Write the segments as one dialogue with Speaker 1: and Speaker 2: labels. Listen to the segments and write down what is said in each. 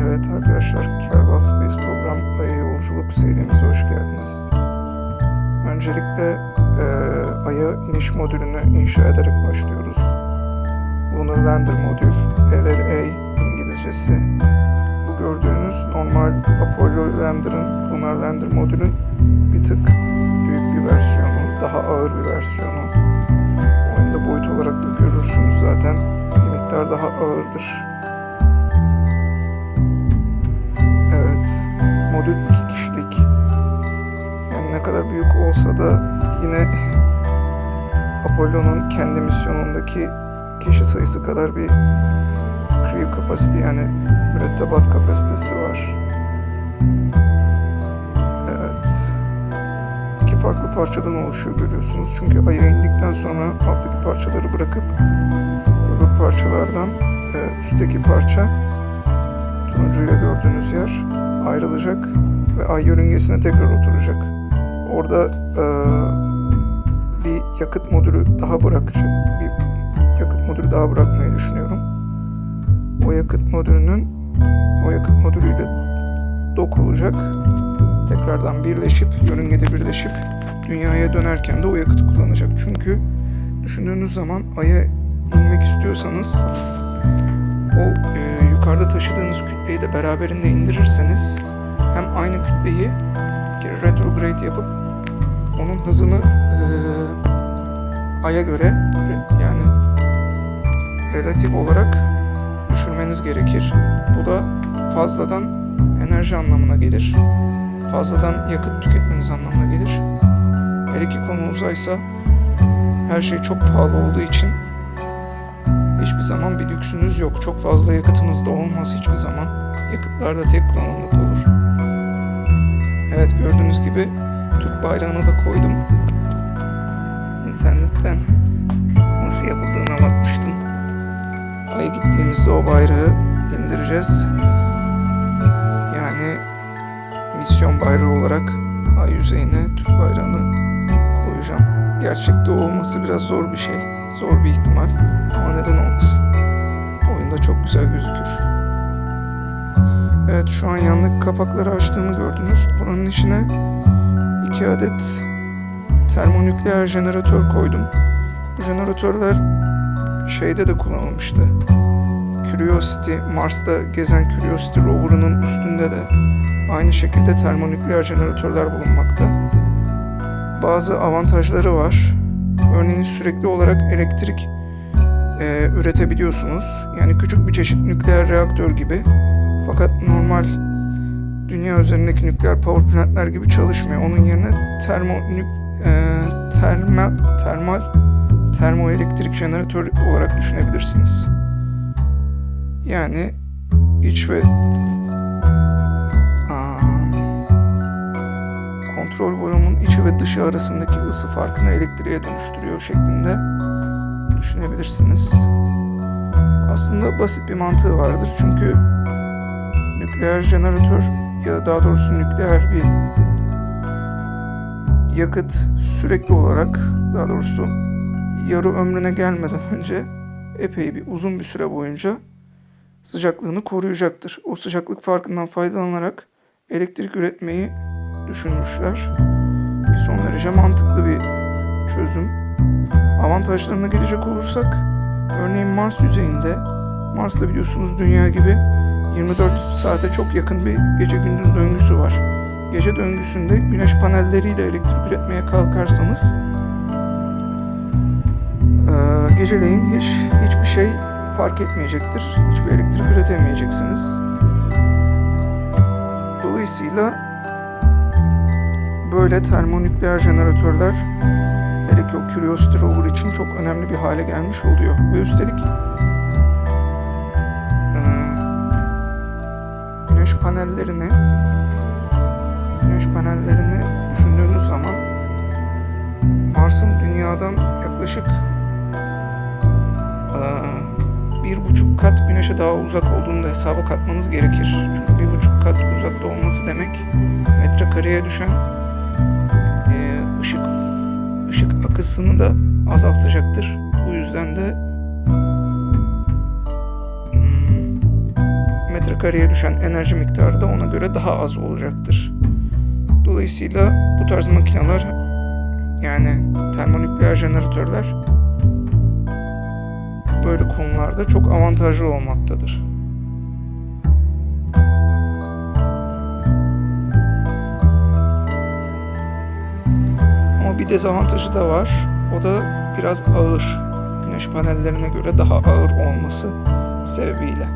Speaker 1: Evet arkadaşlar, Kerbal Space Program Ay'a Yolculuk serimize hoş geldiniz. Öncelikle eee Ay'a iniş modülünü inşa ederek başlıyoruz. Lunar Lander modül, LLA İngilizcesi. Bu gördüğünüz normal Apollo Lander'ın, Lunar Lander modülün bir tık büyük bir versiyonu, daha ağır bir versiyonu. Oyunda boyut olarak da görürsünüz zaten. Bir miktar daha ağırdır. Modül iki kişilik. Yani ne kadar büyük olsa da yine Apollo'nun kendi misyonundaki kişi sayısı kadar bir crew capacity yani mürettebat kapasitesi var. Evet. İki farklı parçadan oluşuyor görüyorsunuz. Çünkü Ay'a indikten sonra alttaki parçaları bırakıp öbür parçalardan e, üstteki parça turuncuyla gördüğünüz yer ayrılacak ve ay yörüngesine tekrar oturacak. Orada eee, bir yakıt modülü daha bırakacak, bir yakıt modülü daha bırakmayı düşünüyorum. O yakıt modülünün o yakıt modülüyle dok olacak. Tekrardan birleşip, yörüngede birleşip dünyaya dönerken de o yakıtı kullanacak. Çünkü düşündüğünüz zaman Ay'a inmek istiyorsanız o e, yukarıda taşıdığınız kütleyi de beraberinde indirirseniz hem aynı kütleyi geri retrograde yapıp onun hızını e, aya göre re- yani relatif olarak düşürmeniz gerekir. Bu da fazladan enerji anlamına gelir. Fazladan yakıt tüketmeniz anlamına gelir. Hele ki konu uzaysa her şey çok pahalı olduğu için Hiçbir zaman bir lüksünüz yok. Çok fazla yakıtınız da olmaz hiçbir zaman. Yakıtlar da tek kullanımlık olur. Evet gördüğünüz gibi Türk bayrağını da koydum. İnternetten nasıl yapıldığına bakmıştım. Ay'a gittiğimizde o bayrağı indireceğiz. Yani misyon bayrağı olarak ay yüzeyine Türk bayrağını koyacağım. Gerçekte olması biraz zor bir şey. Zor bir ihtimal. Ama neden olmasın? Oyunda çok güzel gözükür. Evet şu an yandaki kapakları açtığımı gördünüz. Oranın içine iki adet termonükleer jeneratör koydum. Bu jeneratörler şeyde de kullanılmıştı. Curiosity, Mars'ta gezen Curiosity rover'ının üstünde de aynı şekilde termonükleer jeneratörler bulunmakta. Bazı avantajları var. Örneğin sürekli olarak elektrik e, üretebiliyorsunuz. Yani küçük bir çeşit nükleer reaktör gibi. Fakat normal dünya üzerindeki nükleer power plantler gibi çalışmıyor. Onun yerine termo nük, e, termal termal termoelektrik jeneratör olarak düşünebilirsiniz. Yani iç ve kontrol volümün içi ve dışı arasındaki ısı farkını elektriğe dönüştürüyor şeklinde düşünebilirsiniz. Aslında basit bir mantığı vardır çünkü nükleer jeneratör ya da daha doğrusu nükleer bir yakıt sürekli olarak daha doğrusu yarı ömrüne gelmeden önce epey bir uzun bir süre boyunca sıcaklığını koruyacaktır. O sıcaklık farkından faydalanarak elektrik üretmeyi düşünmüşler. Son derece mantıklı bir çözüm. Avantajlarına gelecek olursak, örneğin Mars yüzeyinde, Mars'ta biliyorsunuz dünya gibi 24 saate çok yakın bir gece gündüz döngüsü var. Gece döngüsünde güneş panelleriyle elektrik üretmeye kalkarsanız, geceleyin hiç hiçbir şey fark etmeyecektir. Hiçbir elektrik üretemeyeceksiniz. Dolayısıyla böyle termonükleer jeneratörler hele ki o Curiosity rover için çok önemli bir hale gelmiş oluyor. Ve üstelik eee, güneş panellerini güneş panellerini düşündüğünüz zaman Mars'ın dünyadan yaklaşık eee, bir buçuk kat güneşe daha uzak olduğunu da hesaba katmanız gerekir. Çünkü bir buçuk kat uzakta olması demek metrekareye düşen ışık akısını da azaltacaktır. Bu yüzden de hmm, metrekareye düşen enerji miktarı da ona göre daha az olacaktır. Dolayısıyla bu tarz makineler yani termonükleer jeneratörler böyle konularda çok avantajlı olmaktadır. Bir dezavantajı da var. O da biraz ağır. Güneş panellerine göre daha ağır olması sebebiyle.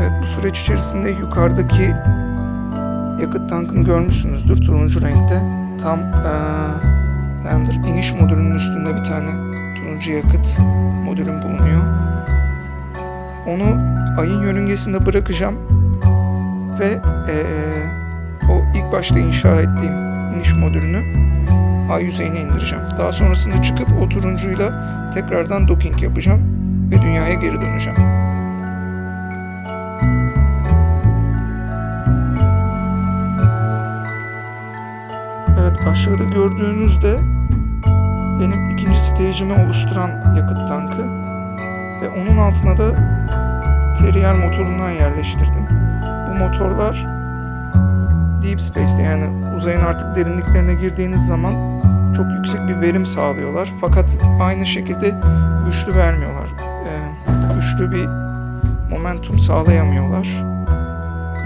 Speaker 1: Evet bu süreç içerisinde yukarıdaki yakıt tankını görmüşsünüzdür turuncu renkte. Tam eee Lander iniş modülünün üstünde bir tane turuncu yakıt modülüm bulunuyor. Onu ayın yörüngesinde bırakacağım ve ilk başta inşa ettiğim iniş modülünü ay yüzeyine indireceğim. Daha sonrasında çıkıp o turuncuyla tekrardan docking yapacağım ve dünyaya geri döneceğim. Evet aşağıda gördüğünüzde benim ikinci stage'imi oluşturan yakıt tankı ve onun altına da Terrier motorundan yerleştirdim. Bu motorlar Deep Space'te yani uzayın artık derinliklerine girdiğiniz zaman çok yüksek bir verim sağlıyorlar. Fakat aynı şekilde güçlü vermiyorlar. Ee, güçlü bir momentum sağlayamıyorlar.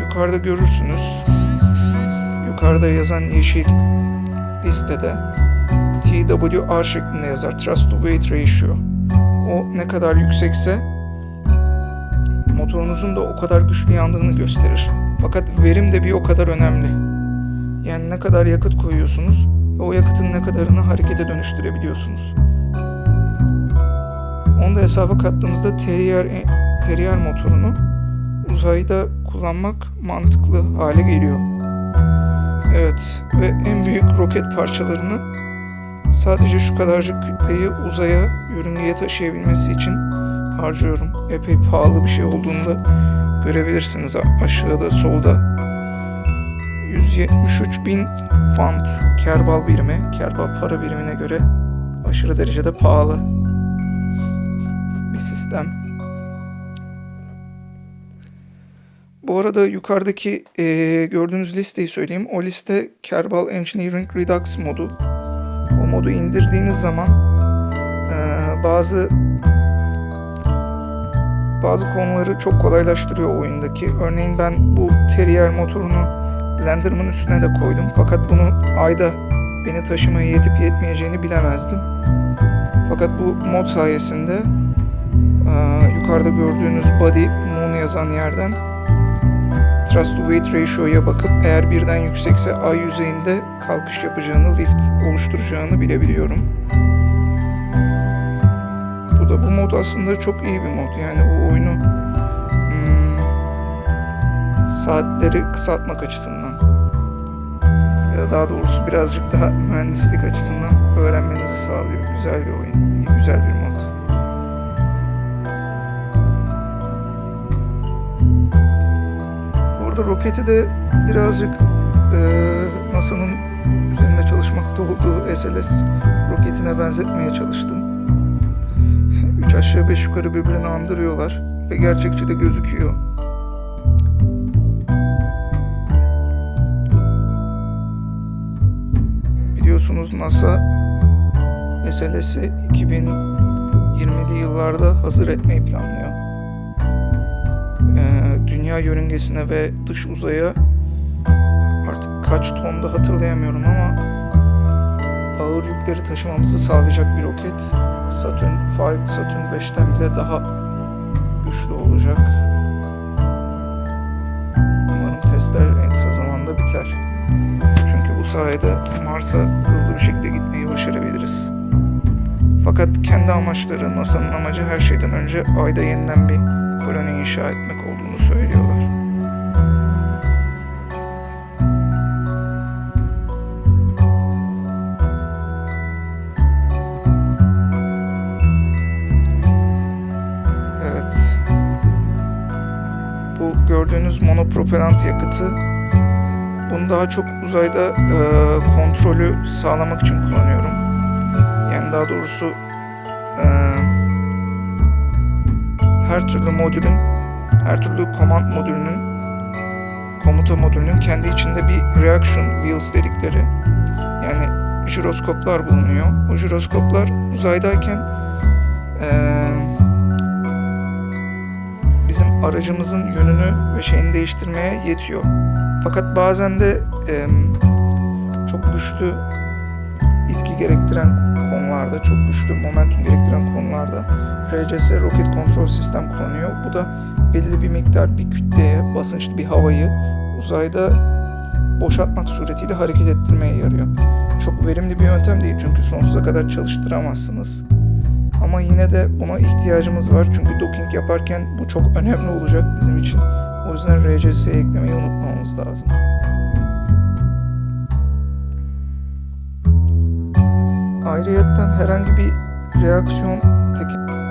Speaker 1: Yukarıda görürsünüz. Yukarıda yazan yeşil listede TWR şeklinde yazar. Trust to Weight Ratio. O ne kadar yüksekse motorunuzun da o kadar güçlü yandığını gösterir. Fakat verim de bir o kadar önemli. Yani ne kadar yakıt koyuyorsunuz ve o yakıtın ne kadarını harekete dönüştürebiliyorsunuz. Onu da hesaba kattığımızda Terrier, Terrier motorunu uzayda kullanmak mantıklı hale geliyor. Evet ve en büyük roket parçalarını sadece şu kadarcık kütleyi uzaya yörüngeye taşıyabilmesi için harcıyorum. Epey pahalı bir şey olduğunu da görebilirsiniz aşağıda solda. 173 bin fant kerbal birimi, kerbal para birimine göre aşırı derecede pahalı bir sistem. Bu arada yukarıdaki e, gördüğünüz listeyi söyleyeyim. O liste Kerbal Engineering Redux modu. O modu indirdiğiniz zaman e, bazı bazı konuları çok kolaylaştırıyor oyundaki. Örneğin ben bu Terrier motorunu Lander'ımın üstüne de koydum. Fakat bunu ayda beni taşımaya yetip yetmeyeceğini bilemezdim. Fakat bu mod sayesinde e, yukarıda gördüğünüz body moon yazan yerden Trust to Weight Ratio'ya bakıp eğer birden yüksekse ay yüzeyinde kalkış yapacağını, lift oluşturacağını bilebiliyorum. Bu bu mod aslında çok iyi bir mod. Yani bu oyunu hmm, saatleri kısaltmak açısından ya da daha doğrusu birazcık daha mühendislik açısından öğrenmenizi sağlıyor. Güzel bir oyun, iyi, güzel bir mod. Burada roketi de birazcık e, NASA'nın üzerinde çalışmakta olduğu SLS roketine benzetmeye çalıştım. Üç aşağı beş yukarı birbirini andırıyorlar ve gerçekçi de gözüküyor. Biliyorsunuz NASA SLS'i 2020'li yıllarda hazır etmeyi planlıyor. Ee, dünya yörüngesine ve dış uzaya artık kaç tonda hatırlayamıyorum ama ağır yükleri taşımamızı sağlayacak bir roket Saturn 5, Saturn 5'ten bile daha güçlü olacak. Umarım testler en kısa zamanda biter. Çünkü bu sayede Mars'a hızlı bir şekilde gitmeyi başarabiliriz. Fakat kendi amaçları NASA'nın amacı her şeyden önce Ay'da yeniden bir koloni inşa etmek olduğunu söylüyorlar. Gördüğünüz monopropelant yakıtı bunu daha çok uzayda e, kontrolü sağlamak için kullanıyorum. Yani daha doğrusu e, her türlü modülün, her türlü command modülünün, komuta modülünün kendi içinde bir reaction wheels dedikleri yani jiroskoplar bulunuyor. Bu jiroskoplar uzaydayken eee, aracımızın yönünü ve şeyini değiştirmeye yetiyor. Fakat bazen de em, çok güçlü itki gerektiren konularda, çok güçlü momentum gerektiren konularda RCS Rocket Control System kullanıyor. Bu da belli bir miktar bir kütleye, basınçlı bir havayı uzayda boşaltmak suretiyle hareket ettirmeye yarıyor. Çok verimli bir yöntem değil çünkü sonsuza kadar çalıştıramazsınız. Ama yine de buna ihtiyacımız var çünkü docking yaparken bu çok önemli olacak bizim için. O yüzden RCS'ye eklemeyi unutmamamız lazım. Ayrıyetten herhangi bir reaksiyon teke-